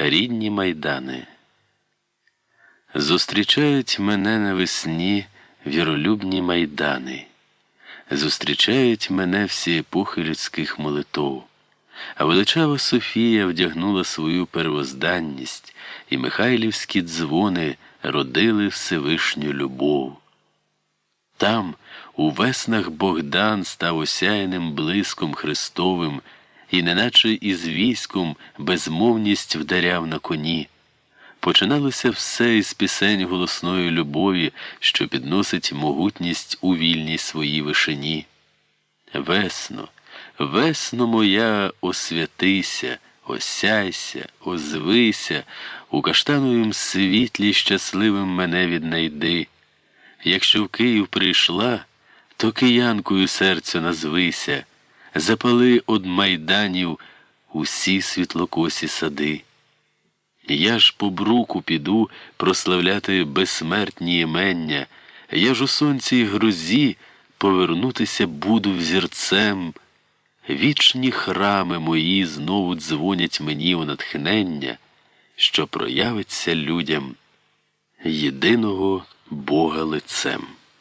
Рідні майдани. Зустрічають мене навесні віролюбні майдани, зустрічають мене всі епохи людських молитов, а величава Софія вдягнула свою первозданність, і Михайлівські дзвони родили Всевишню любов. Там, у веснах Богдан став осяяним блиском Христовим, і неначе із військом безмовність вдаряв на коні. Починалося все із пісень голосної любові, що підносить могутність у вільній своїй вишині. Весно, весно моя, освятися, осяйся, озвися, у каштановім світлі щасливим мене віднайди. Якщо в Київ прийшла, то киянкою серцю назвися, запали од майданів усі світлокосі сади. Я ж по бруку піду прославляти безсмертні імення, я ж у сонці й грозі повернутися буду взірцем. Вічні храми мої знову дзвонять мені у натхнення, що проявиться людям єдиного Бога лицем.